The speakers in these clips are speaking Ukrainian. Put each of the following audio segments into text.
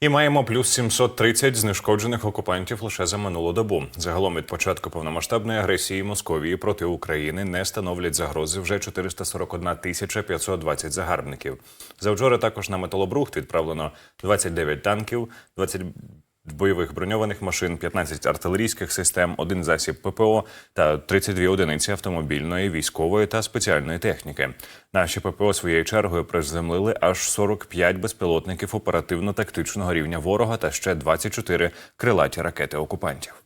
І маємо плюс 730 знешкоджених окупантів лише за минулу добу. Загалом від початку повномасштабної агресії Московії проти України не становлять загрози вже 441 тисяча 520 загарбників. Завчора також на металобрухт відправлено 29 танків, 20 бойових броньованих машин, 15 артилерійських систем, один засіб ППО та 32 одиниці автомобільної, військової та спеціальної техніки. Наші ППО своєю чергою приземлили аж 45 безпілотників оперативно-тактичного рівня ворога та ще 24 крилаті ракети окупантів.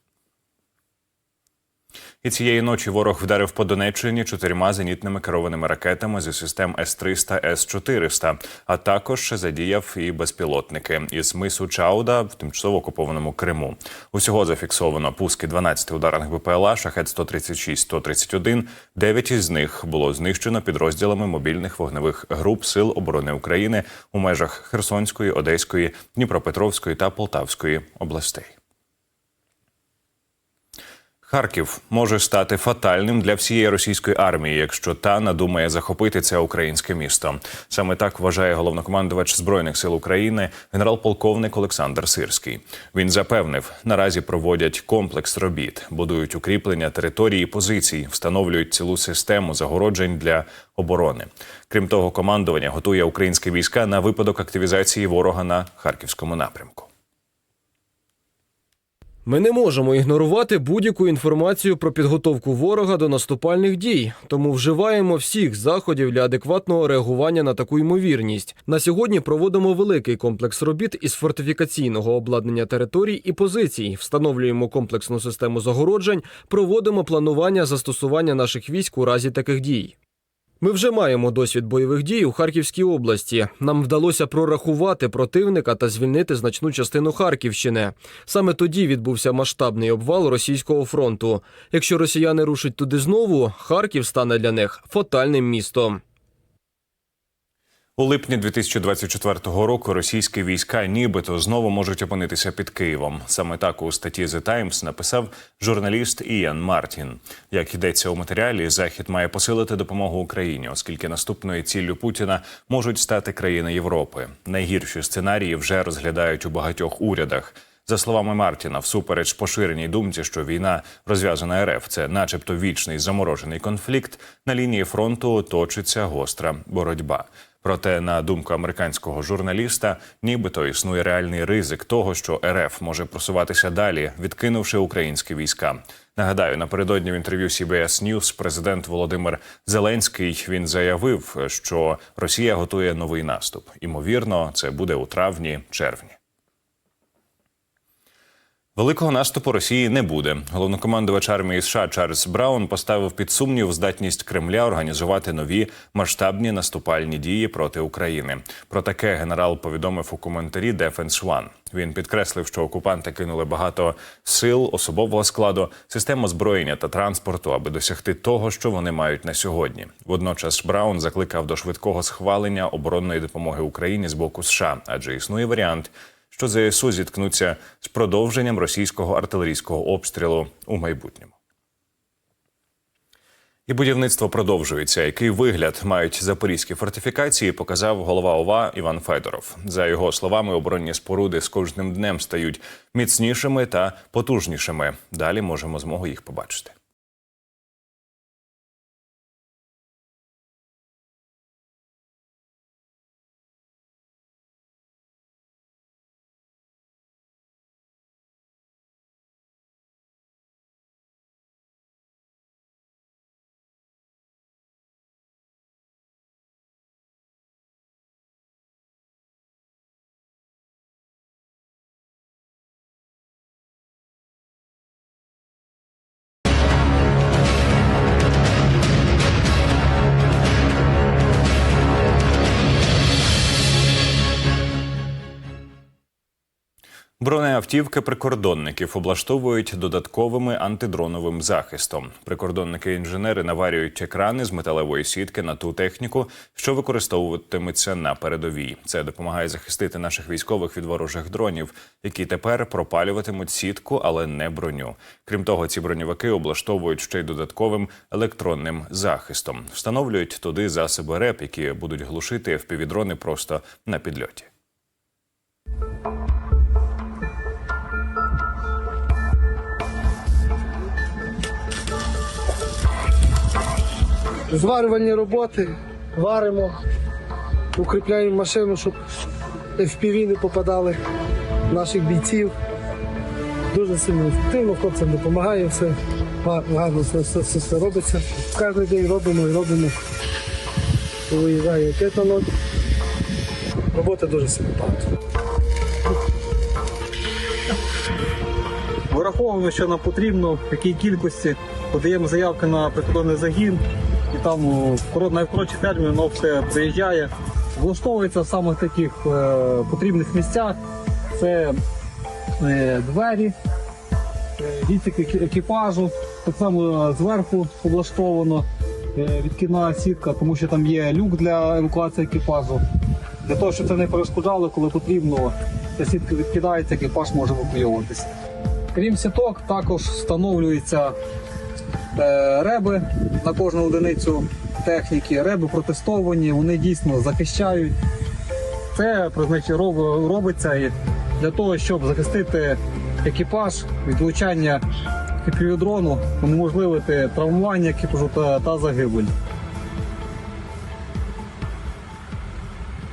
І цієї ночі ворог вдарив по Донеччині чотирма зенітними керованими ракетами зі систем С-300, С-400, а також задіяв і безпілотники із мису Чауда в тимчасово окупованому Криму. Усього зафіксовано пуски 12 ударних БПЛА, шахет 136, 131. Дев'ять із них було знищено підрозділами мобільних вогневих груп Сил оборони України у межах Херсонської, Одеської, Дніпропетровської та Полтавської областей. Харків може стати фатальним для всієї російської армії, якщо та надумає захопити це українське місто. Саме так вважає головнокомандувач збройних сил України, генерал-полковник Олександр Сирський. Він запевнив, наразі проводять комплекс робіт, будують укріплення території позицій, встановлюють цілу систему загороджень для оборони. Крім того, командування готує українські війська на випадок активізації ворога на харківському напрямку. Ми не можемо ігнорувати будь-яку інформацію про підготовку ворога до наступальних дій, тому вживаємо всіх заходів для адекватного реагування на таку ймовірність. На сьогодні проводимо великий комплекс робіт із фортифікаційного обладнання територій і позицій, встановлюємо комплексну систему загороджень, проводимо планування застосування наших військ у разі таких дій. Ми вже маємо досвід бойових дій у Харківській області. Нам вдалося прорахувати противника та звільнити значну частину Харківщини. Саме тоді відбувся масштабний обвал російського фронту. Якщо росіяни рушать туди знову, Харків стане для них фатальним містом. У липні 2024 року російські війська нібито знову можуть опинитися під Києвом. Саме так у статті The Times написав журналіст Іан Мартін. Як йдеться у матеріалі, захід має посилити допомогу Україні, оскільки наступною ціллю Путіна можуть стати країни Європи. Найгірші сценарії вже розглядають у багатьох урядах. За словами Мартіна, всупереч поширеній думці, що війна розв'язана РФ це, начебто, вічний заморожений конфлікт. На лінії фронту точиться гостра боротьба. Проте, на думку американського журналіста, нібито існує реальний ризик того, що РФ може просуватися далі, відкинувши українські війська. Нагадаю, напередодні в інтерв'ю CBS News президент Володимир Зеленський він заявив, що Росія готує новий наступ. Імовірно, це буде у травні-червні. Великого наступу Росії не буде. Головнокомандувач армії США Чарльз Браун поставив під сумнів здатність Кремля організувати нові масштабні наступальні дії проти України. Про таке генерал повідомив у коментарі Defense One. Він підкреслив, що окупанти кинули багато сил, особового складу, систем озброєння та транспорту, аби досягти того, що вони мають на сьогодні. Водночас Браун закликав до швидкого схвалення оборонної допомоги Україні з боку США, адже існує варіант що ЗСУ зіткнуться з продовженням російського артилерійського обстрілу у майбутньому. І будівництво продовжується. Який вигляд мають запорізькі фортифікації, показав голова ОВА Іван Федоров. За його словами, оборонні споруди з кожним днем стають міцнішими та потужнішими. Далі можемо змогу їх побачити. Бронеавтівки прикордонників облаштовують додатковими антидроновим захистом. Прикордонники-інженери наварюють екрани з металевої сітки на ту техніку, що використовуватиметься на передовій. Це допомагає захистити наших військових від ворожих дронів, які тепер пропалюватимуть сітку, але не броню. Крім того, ці броньовики облаштовують ще й додатковим електронним захистом. Встановлюють туди засоби РЕП, які будуть глушити впівдрони просто на підльоті. Зварювальні роботи, варимо, укріпляємо машину, щоб FPV не попадали наших бійців. Дуже сильно ефективно, хлопцям допомагає, все гарно все, все, все, все робиться. Кожен день робимо і робимо. Виїжджає ракета ноль. Роботи дуже сильно багато. Вираховуємо, що нам потрібно, в якій кількості подаємо заявки на прикордонний загін, і там у коро- найкоротші терміни воно все приїжджає. Влаштовується в самих таких е, потрібних місцях. Це е, двері, е, відсік екіпажу, так само зверху облаштовано е, відкидна сітка, тому що там є люк для евакуації екіпажу. Для того, щоб це не перешкоджало, коли потрібно, ця сітка відкидається, екіпаж може евакуйовуватися. Крім сіток, також встановлюються е, реби на кожну одиницю техніки. Реби протестовані, вони дійсно захищають. Це робиться для того, щоб захистити екіпаж від влучання дрону, унеможливити травмування екіпажу та загибель.